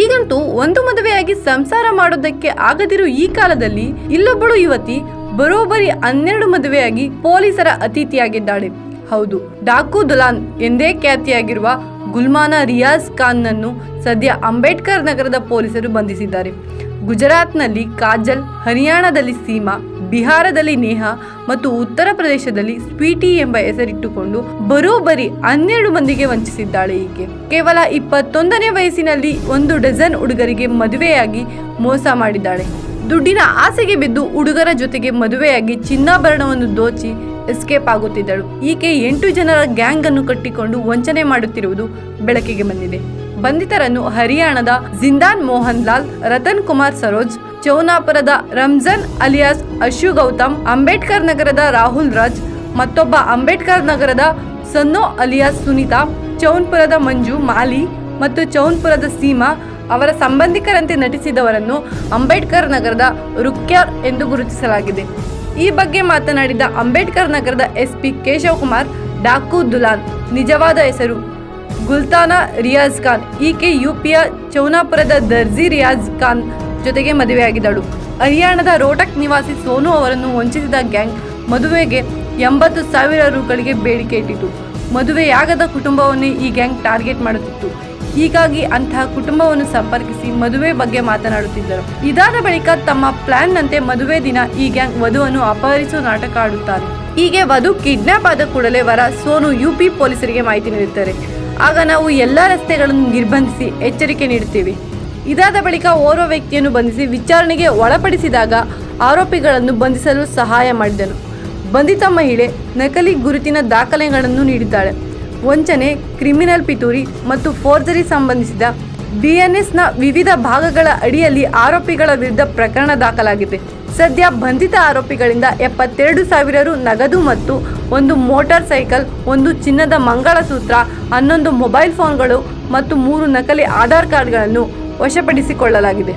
ಈಗಂತೂ ಒಂದು ಮದುವೆಯಾಗಿ ಸಂಸಾರ ಮಾಡೋದಕ್ಕೆ ಆಗದಿರೋ ಈ ಕಾಲದಲ್ಲಿ ಇಲ್ಲೊಬ್ಬಳು ಯುವತಿ ಬರೋಬ್ಬರಿ ಹನ್ನೆರಡು ಮದುವೆಯಾಗಿ ಪೊಲೀಸರ ಅತಿಥಿಯಾಗಿದ್ದಾಳೆ. ಹೌದು, ಡಾಕು ದುಲಾನ್ ಎಂದೇ ಖ್ಯಾತಿಯಾಗಿರುವ ಗುಲ್ಮಾನ ರಿಯಾಜ್ ಖಾನ್ನನ್ನು ಸದ್ಯ ಅಂಬೇಡ್ಕರ್ ನಗರದ ಪೊಲೀಸರು ಬಂಧಿಸಿದ್ದಾರೆ. ಗುಜರಾತ್ನಲ್ಲಿ ಕಾಜಲ್, ಹರಿಯಾಣದಲ್ಲಿ ಸೀಮಾ, ಬಿಹಾರದಲ್ಲಿ ನೇಹಾ ಮತ್ತು ಉತ್ತರ ಪ್ರದೇಶದಲ್ಲಿ ಸ್ವೀಟಿ ಎಂಬ ಹೆಸರಿಟ್ಟುಕೊಂಡು ಬರೋಬ್ಬರಿ ಹನ್ನೆರಡು ಮಂದಿಗೆ ವಂಚಿಸಿದ್ದಾಳೆ ಈಕೆ ಕೇವಲ ಇಪ್ಪತ್ತೊಂದನೇ ವಯಸ್ಸಿನಲ್ಲಿ ಒಂದು ಡಜನ್ ಹುಡುಗರಿಗೆ ಮದುವೆಯಾಗಿ ಮೋಸ ಮಾಡಿದ್ದಾಳೆ. ದುಡ್ಡಿನ ಆಸೆಗೆ ಬಿದ್ದು ಹುಡುಗರ ಜೊತೆಗೆ ಮದುವೆಯಾಗಿ ಚಿನ್ನಾಭರಣವನ್ನು ದೋಚಿ ಎಸ್ಕೇಪ್ ಆಗುತ್ತಿದ್ದಳು. ಈಕೆ ಎಂಟು ಜನರ ಗ್ಯಾಂಗ್ ಅನ್ನು ಕಟ್ಟಿಕೊಂಡು ವಂಚನೆ ಮಾಡುತ್ತಿರುವುದು ಬೆಳಕಿಗೆ ಬಂದಿದೆ. ಬಂಧಿತರನ್ನು ಹರಿಯಾಣದ ಜಿಂದಾನ್ ಮೋಹನ್ ಲಾಲ್, ರತನ್ ಕುಮಾರ್ ಸರೋಜ್, ಚೌನಾಪುರದ ರಂಜಾನ್ ಅಲಿಯಾಸ್ ಅಶು ಗೌತಮ್, ಅಂಬೇಡ್ಕರ್ ನಗರದ ರಾಹುಲ್ ರಾಜ್, ಮತ್ತೊಬ್ಬ ಅಂಬೇಡ್ಕರ್ ನಗರದ ಸನ್ನೋ ಅಲಿಯಾಸ್ ಸುನೀತಾ, ಚೌನ್ಪುರದ ಮಂಜು ಮಾಲಿ ಮತ್ತು ಚೌನ್ಪುರದ ಸೀಮಾ ಅವರ ಸಂಬಂಧಿಕರಂತೆ ನಟಿಸಿದವರನ್ನು ಅಂಬೇಡ್ಕರ್ ನಗರದ ರುಕ್ಯಾರ್ ಎಂದು ಗುರುತಿಸಲಾಗಿದೆ. ಈ ಬಗ್ಗೆ ಮಾತನಾಡಿದ ಅಂಬೇಡ್ಕರ್ ನಗರದ ಎಸ್ಪಿ ಕೇಶವ್ ಕುಮಾರ್ ಡಾಕು ದುಲಾನ್, ನಿಜವಾದ ಹೆಸರು ಗುಲ್ತಾನಾ ರಿಯಾಜ್ ಖಾನ್. ಈಕೆ ಯುಪಿಯ ಚೌನಾಪುರದ ದರ್ಜಿ ರಿಯಾಜ್ ಖಾನ್ ಜೊತೆಗೆ ಮದುವೆಯಾಗಿದ್ದಳು. ಹರಿಯಾಣದ ರೋಟಕ್ ನಿವಾಸಿ ಸೋನು ಅವರನ್ನು ವಂಚಿಸಿದ ಗ್ಯಾಂಗ್ ಮದುವೆಗೆ ಎಂಬತ್ತು ಸಾವಿರ ರುಗಳಿಗೆ ಬೇಡಿಕೆ ಇಟ್ಟಿತು ಮದುವೆಯಾಗದ ಕುಟುಂಬವನ್ನೇ ಈ ಗ್ಯಾಂಗ್ ಟಾರ್ಗೆಟ್ ಮಾಡುತ್ತಿತ್ತು. ಹೀಗಾಗಿ ಅಂತಹ ಕುಟುಂಬವನ್ನು ಸಂಪರ್ಕಿಸಿ ಮದುವೆ ಬಗ್ಗೆ ಮಾತನಾಡುತ್ತಿದ್ದರು. ಇದಾದ ಬಳಿಕ ತಮ್ಮ ಪ್ಲಾನ್ನಂತೆ ಮದುವೆ ದಿನ ಈ ಗ್ಯಾಂಗ್ ವಧುವನ್ನು ಅಪಹರಿಸುವ ನಾಟಕ ಆಡುತ್ತಾರೆ. ಹೀಗೆ ವಧು ಕಿಡ್ನಾಪ್ ಆದ ಕೂಡಲೇ ವರ ಸೋನು ಯುಪಿ ಪೊಲೀಸರಿಗೆ ಮಾಹಿತಿ ನೀಡುತ್ತಾರೆ. ಆಗ ನಾವು ಎಲ್ಲ ರಸ್ತೆಗಳನ್ನು ನಿರ್ಬಂಧಿಸಿ ಎಚ್ಚರಿಕೆ ನೀಡುತ್ತೇವೆ. ಇದಾದ ಬಳಿಕ ಓರ್ವ ವ್ಯಕ್ತಿಯನ್ನು ಬಂಧಿಸಿ ವಿಚಾರಣೆಗೆ ಒಳಪಡಿಸಿದಾಗ ಆರೋಪಿಗಳನ್ನು ಬಂಧಿಸಲು ಸಹಾಯ ಮಾಡಿದನು. ಬಂಧಿತ ಮಹಿಳೆ ನಕಲಿ ಗುರುತಿನ ದಾಖಲೆಗಳನ್ನು ನೀಡಿದ್ದಾಳೆ. ವಂಚನೆ, ಕ್ರಿಮಿನಲ್ ಪಿತೂರಿ ಮತ್ತು ಫೋರ್ಜರಿ ಸಂಬಂಧಿಸಿದ ಬಿಎನ್ಎಸ್ನ ವಿವಿಧ ಭಾಗಗಳ ಅಡಿಯಲ್ಲಿ ಆರೋಪಿಗಳ ವಿರುದ್ಧ ಪ್ರಕರಣ ದಾಖಲಾಗಿದೆ. ಸದ್ಯ ಬಂಧಿತ ಆರೋಪಿಗಳಿಂದ ಎಪ್ಪತ್ತೆರಡು ಸಾವಿರ ರು ನಗದು ಮತ್ತು ಒಂದು ಮೋಟಾರ್ ಸೈಕಲ್, ಒಂದು ಚಿನ್ನದ ಮಂಗಳಸೂತ್ರ, ಹನ್ನೊಂದು ಮೊಬೈಲ್ ಫೋನ್ಗಳು ಮತ್ತು ಮೂರು ನಕಲಿ ಆಧಾರ್ ಕಾರ್ಡ್ಗಳನ್ನು ವಶಪಡಿಸಿಕೊಳ್ಳಲಾಗಿದೆ.